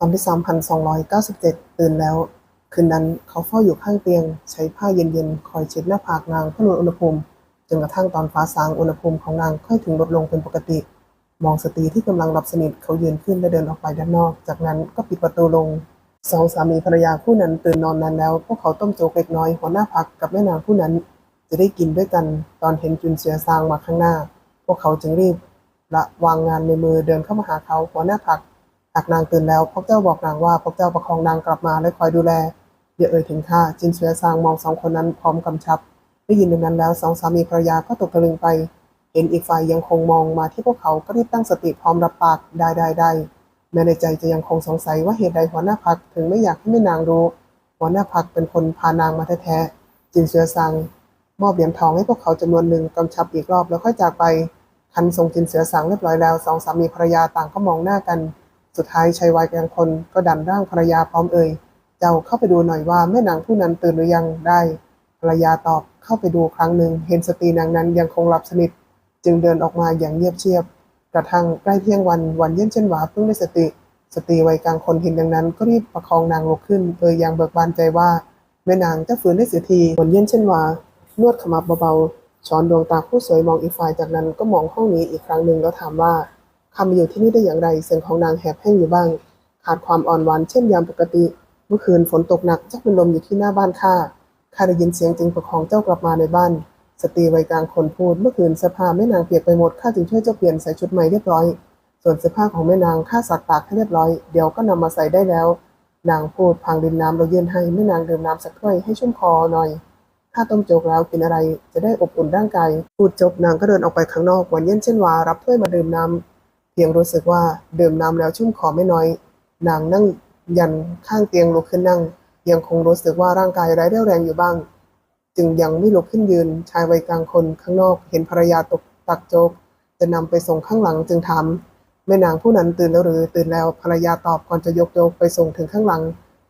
ตอนที่ 3,297 ตื่นแล้ว คืนนั้นเขาเฝ้าอยู่ข้างเตียง ใช้ผ้าเย็นๆ คอยเช็ดหน้าผากนางเพื่อลดอุณหภูมิจนกระทั่งตอนฟ้าสางอุณหภูมิของนางค่อยถึงลดลงเป็นปกติ มองสตรีที่กำลังหลับสนิทเขายืนขึ้นและเดินออกไปด้านนอก จากนั้นก็ปิดประตูลงสองสามีภรรยาคู่นั้นตื่นนอนนั้นแล้ว พวกเขาต้มโจ๊กเล็กน้อยหัวหน้าพักกับแม่นางผู้นั้น จะได้กินด้วยกัน ตอนเห็นจุนเสียซางมาข้างหน้า พวกเขาจึงรีบละวางงานในมือเดินเข้ามาหาเขาหัวหน้าพักากนางตื่นแล้วพวกเจ้าบอกนางว่าพวกเจ้าประคองนางกลับมาและคอยดูแลอย่าเอ่ยถึงข้าจินเสวียซางมองสองคนนั้นพร้อมกำชับได้ยินดังนั้นแล้วสองสามีภรรยาก็ตกตะลึงไป เห็นอีกฝ่ายยังคงมองมาที่พวกเขาก็รีบตั้งสติพร้อมรับปากได้ได้ได้แม้ในใจจะยังคงสงสัยว่าเหตุใดหัวหน้าพักถึงไม่อยากให้แม่นางรู้หัวหน้าพักเป็นคนพานางมาแท้ๆจินเสวียซางมอบเหรียญทองให้พวกเขาจำนวนหนึ่งกำชับอีกรอบแล้วค่อยจากไปคันทรงจินเสือสังเรียบร้อยแล้วสองสามีภรรยาต่างก็มองหน้ากัน สุดท้ายชัยวายกลางคนก็ดันร่างภรรยาพร้อมเอ่ย เจ้าเข้าไปดูหน่อยว่าแม่นางผู้นั้นตื่นหรือยังได้ ภรรยาตอบเข้าไปดูครั้งหนึ่งเห็นสตรีนางนั้นยังคงหลับสนิท จึงเดินออกมาอย่างเงียบเชียบ กระทั่งใกล้เที่ยงวันวันเย็นเช่นหวาเพิ่งได้สติ สตรีวัยกลางคนเห็นดังนั้น ก็รีบประคองนางลุกขึ้นโดยยังเบิกบานใจว่าแม่นางจะฟื้นได้เสียทีวันเย็นเช่นหวานวดขมับเบาๆช้อนดวงตาผู้สวยมองอีกฝ่ายจากนั้นก็มองห้องนี้อีกครั้งหนึ่งแล้วถามว่า ข้ามาอยู่ที่นี่ได้อย่างไรเสียงของนางแหบแห้งอยู่บ้าง ขาดความอ่อนหวานเช่นยามปกติ เมื่อคืนฝนตกหนักจักเป็นลมอยู่ที่หน้าบ้านข้าข้าได้ยินเสียงจึงประคองเจ้ากลับมาในบ้าน สตรีวัยกลางคนพูด เมื่อคืนเสื้อผ้าแม่นางเปียกไปหมดข้าจึงช่วยเจ้าเปลี่ยนใส่ชุดใหม่เรียบร้อย ส่วนเสื้อผ้าของแม่นางข้าซักตากให้เรียบร้อยเดี๋ยวก็นำมาใส่ได้แล้ว นางพูดพางดื่มน้ำเราเยื่นให้แม่นางดื่มน้ำสักถ้วยให้ชุ่มคอหน่อยถ้าต้มโจกแล้วกินอะไรจะได้อบอุ่นร่างกายพูดจบนางก็เดินออกไปข้างนอกวันเย็นเช่นวารับถ้วยมาดื่มน้ำ พียงรู้สึกว่าดื่มน้ำแล้วชุ่มคอไม่น้อย นางนั่งยันข้างเตียงลุกขึ้นนั่ง ยังคงรู้สึกว่าร่างกายไร้เรี่ยวแรงอยู่บ้าง จึงยังไม่ลุกขึ้นยืนชายวัยกลางคนข้างนอกเห็นภรรยาตกตักโจกจะนำไปส่งข้างหลังจึงถามแม่นางผู้นั้นตื่นแล้วหรือตื่นแล้วภรรยาตอบก่อนจะยกโจกไปส่งถึงข้างหลัง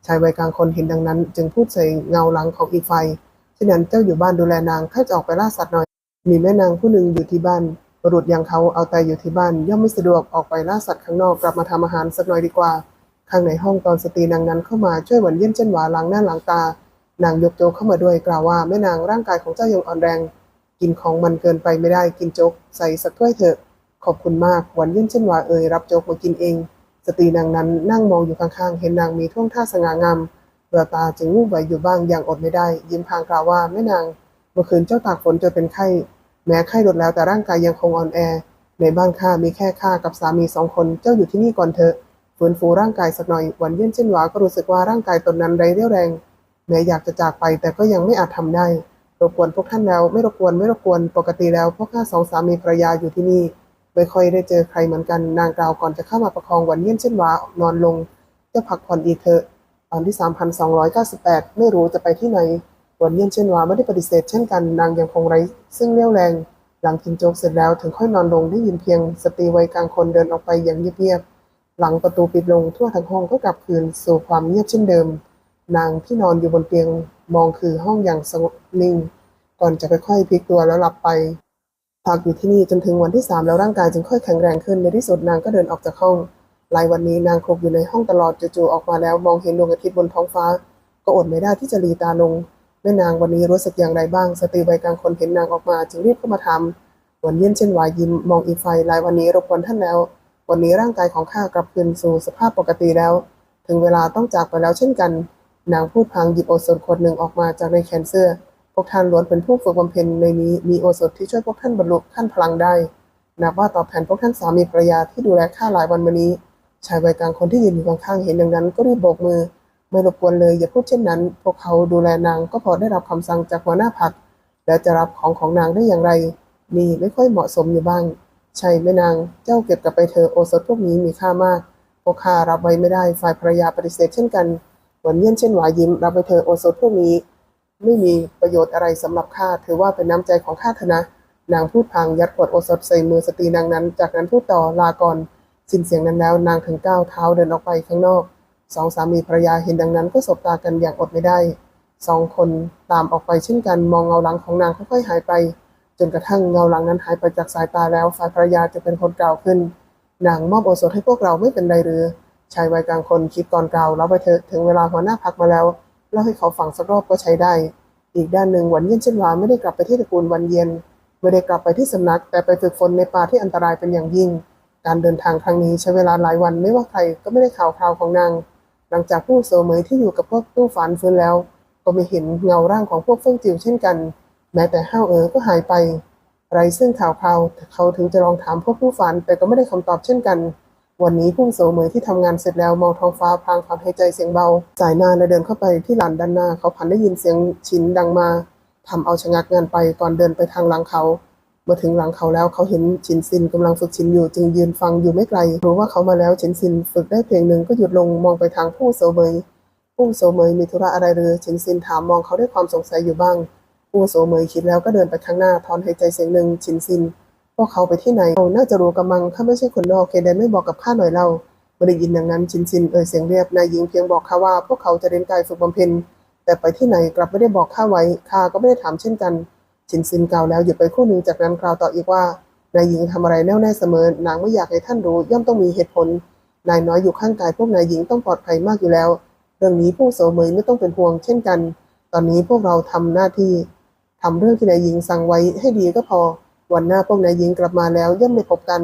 ชายวัยกลางคนเห็นดังนั้น จึงพูดใส่เงาหลังของอีกฝ่ายฉะนั้นเจ้าอยู่บ้านดูแลนางข้าจะออกไปล่าสัตว์หน่อย มีแม่นางผู้หนึ่งอยู่ที่บ้าน บุรุษอย่างเขาเอาแต่อยู่ที่บ้าน ย่อมไม่สะดวกออกไปล่าสัตว์ข้างนอกกลับมาทำอาหารสักหน่อยดีกว่า ข้างในห้องตอนสตรีนางนั้นเข้ามาช่วยหวันเยี่ยมเช่นหวาล้างหน้าล้างตา นางยกโจ๊กเข้ามาด้วยกล่าวว่าแม่นางร่างกายของเจ้ายังอ่อนแรง กินของมันเกินไปไม่ได้กินโจ๊กใส่สักถ้วยเถอะ ขอบคุณมากหวันเยี่ยมเช่นหวาเอ่ยรับโจ๊กมากินเอง สตรีนางนั้นนั่งมองอยู่ข้างๆ เห็นนางมีท่วงท่าสง่างามแววตาจึงวูบไหวอยู่บ้างอย่างอดไม่ได้ ยิ้มพางกล่าวว่าแม่นาง เมื่อคืนเจ้าตากฝนจนเป็นไข้ แม้ไข้ลดแล้วแต่ร่างกายยังคงอ่อนแอ ในบ้านข้ามีแค่ข้ากับสามีสองคน เจ้าอยู่ที่นี่ก่อนเถอะฟื้นฟูร่างกายสักหน่อย วันเย็นเช่นหวาก็รู้สึกว่าร่างกายตนนั้นไร้เรี่ยวแรง แม้อยากจะจากไปแต่ก็ยังไม่อาจทำได้ รบกวนพวกท่านแล้ว ไม่รบกวนไม่รบกวน ปกติแล้วพวกข้าสองสามีภรรยาอยู่ที่นี่ ไม่ค่อยได้เจอใครเหมือนกัน นางกล่าวก่อนจะเข้ามาประคองวันเย็นเช่นหวานอนลง จะพักผ่อนอีกเถอะ ตอนที่ 3,298 ไม่รู้จะไปที่ไหน วันเย็นเช่นว่าไม่ได้ปฏิเสธเช่นกันนางยังคงไร้ ซึ่งเรี่ยวแรง หลังกินโจ๊กเสร็จแล้วถึงค่อยนอนลงได้ยินเพียง สตรีวัยกลางคนเดินออกไปอย่างเงียบๆหลังประตูปิดลงทั่วทั้งห้องก็กลับคืนสู่ความเงียบเช่นเดิม นางที่นอนอยู่บนเตียงมองคือห้องอย่างสงบนิ่ง ก่อนจะค่อยๆพลิกตัวแล้วหลับไปพักอยู่ที่นี่จนถึงวันที่สามแล้วร่างกายจึงค่อยแข็งแรงขึ้นในที่สุดนางก็เดินออกจากห้องหลายวันนี้นางคลุกอยู่ในห้องตลอดจู่ๆออกมาแล้วมองเห็นดวงอาทิตย์บนท้องฟ้า ก็อดไม่ได้ที่จะหลีตาลง แม่นางวันนี้รู้สึกอย่างไรบ้าง สตรีวัยกลางคนเห็นนางออกมาจึงรีบเข้ามาถามวันเย็นเช่นวายยิ้มมองอีไฟลายวันนี้รบกวนท่านแล้ว วันนี้ร่างกายของข้ากลับคืนสู่สภาพปกติแล้ว ถึงเวลาต้องจากไปแล้วเช่นกัน นางพูดพลางหยิบโอสถขวดหนึ่งออกมาจากในแขนเสื้อ พวกท่านล้วนเป็นผู้ฝึกบำเพ็ญในนี้มีโอสถที่ช่วยพวกท่านบรรลุขั้นพลังได้นับว่าตอบแทนพวกท่านสามีภรรยาที่ดูแลข้าหลายวันมานี้ ชายวัยกลางคนที่ยืนอยู่ข้างๆเห็นดังนั้นก็รีบโบกมือ ไม่รบกวนเลยอย่าพูดเช่นนั้น พวกเขาดูแลนางก็พอได้รับคำสั่งจากหัวหน้าพัก แล้วจะรับของของนางได้อย่างไร นี่ไม่ค่อยเหมาะสมอยู่บ้าง ใช่ไหมนาง เจ้าเก็บกลับไปเถอโอสถพวกนี้มีค่ามาก พวกข้ารับไว้ไม่ได้ ฝ่ายภรรยาปฏิเสธเช่นกัน หวนเยี่ยนเช่นหวายิ้ม รับไปเถอโอสถพวกนี้ ไม่มีประโยชน์อะไรสำหรับข้าถือว่าเป็นน้ำใจของข้าเถอะนะ นางพูดพลางยัดขวดโอสถใส่มือสตรีนางนั้น จากนั้นพูดต่อลาก่อนสิ้นเสียงนั้นแล้ว นางถึงก้าวเท้าเดินออกไปข้างนอก สองสามีภรรยาเห็นดังนั้นก็สบตากันอย่างอดไม่ได้สองคนตามออกไปเช่นกันมองเงาหลังของนางค่อยๆหายไป จนกระทั่งเงาหลังนั้นหายไปจากสายตาแล้วฝ่ายภรรยาจะเป็นคนกล่าวขึ้น นางมอบโอสถให้พวกเราไม่เป็นไรหรือชายวัยกลางคนคิดก่อนกล่าวแล้วไปเถอะถึงเวลาหัวหน้าพักมาแล้วเล่าให้เขาฟังสักรอบก็ใช้ได้ อีกด้านหนึ่งวันเย็นเช่นวาไม่ได้กลับไปที่ตระกูลวันเย็นไม่ได้กลับไปที่สำนัก แต่ไปฝึกฝนในป่าที่อันตรายเป็นอย่างยิ่ง การเดินทางครั้งนี้ใช้เวลาหลายวันไม่ว่าใครก็ไม่ได้ข่าวคราวของนาง หลังจากผู้โซเหมยที่อยู่กับพวกตู้ฝันฟื้นแล้ว ก็ไม่เห็นเงาร่างของพวกเฟิ่งจิวเช่นกัน แม้แต่ห้าวเอ๋อก็หายไป ไรซึ่งข่าวคราวเขาถึงจะลองถามพวกผู้ฝันแต่ก็ไม่ได้คำตอบเช่นกัน วันนี้พุ่งโสเหมยที่ทำงานเสร็จแล้วมองท้องฟ้าพลางถอนหายใจเสียงเบา สายหน้าและเดินเข้าไปที่หลานด้านหน้าเขาพันได้ยินเสียงชินดังมาทำเอาชะงักงานไปก่อนเดินไปทางหลังเขา มื่อถึงหลังเขาแล้วเขาเห็นชินซินกำลังฝึกชินอยู่จึงยืนฟังอยู่ไม่ไกล รู้ว่าเขามาแล้วชินซินฝึกได้เพลงหนึ่งก็หยุดลงมองไปทางผู้โสเมยผู้โสเมยมีธุระอะไรหรือชินซินถามมองเขาด้วยความสงสัยอยู่บ้าง ผู้โสเมยคิดแล้วก็เดินไปข้างหน้าถอนหายใจเสียงหนึ่งชินซินพวกเขาไปที่ไหนเราน่าจะรู้กำมังข้าไม่ใช่คนนอกเคเดนไม่บอกกับข้าหน่อยเล่าไม่ได้ยินอย่างนั้นชินซินเอ่ยเสียงเรียบนายหญิงเพียงบอกข้าว่า พวกเขาจะเรียนกายฝึกบำเพ็ญแต่ไปที่ไหนกลับไม่ได้บอกข้าไว้ข้าก็ไม่ได้ถามเช่นกัน ชินซินกล่าวแล้วหยุดไปครู่หนึ่งจากนั้นกล่าวต่ออีกว่านายหญิงทำอะไรแน่วแน่เสมอนางไม่อยากให้ท่านรู้ย่อมต้องมีเหตุผล นายน้อยอยู่ข้างกายพวกนายหญิงต้องปลอดภัยมากอยู่แล้ว เรื่องนี้ผู้โสเมยไม่ต้องเป็นห่วงเช่นกัน ตอนนี้พวกเราทำหน้าที่ทำเรื่องที่นายหญิงสั่งไว้ให้ดีก็พอ วันหน้าพวกนายหญิงกลับมาแล้วย่อมได้พบกัน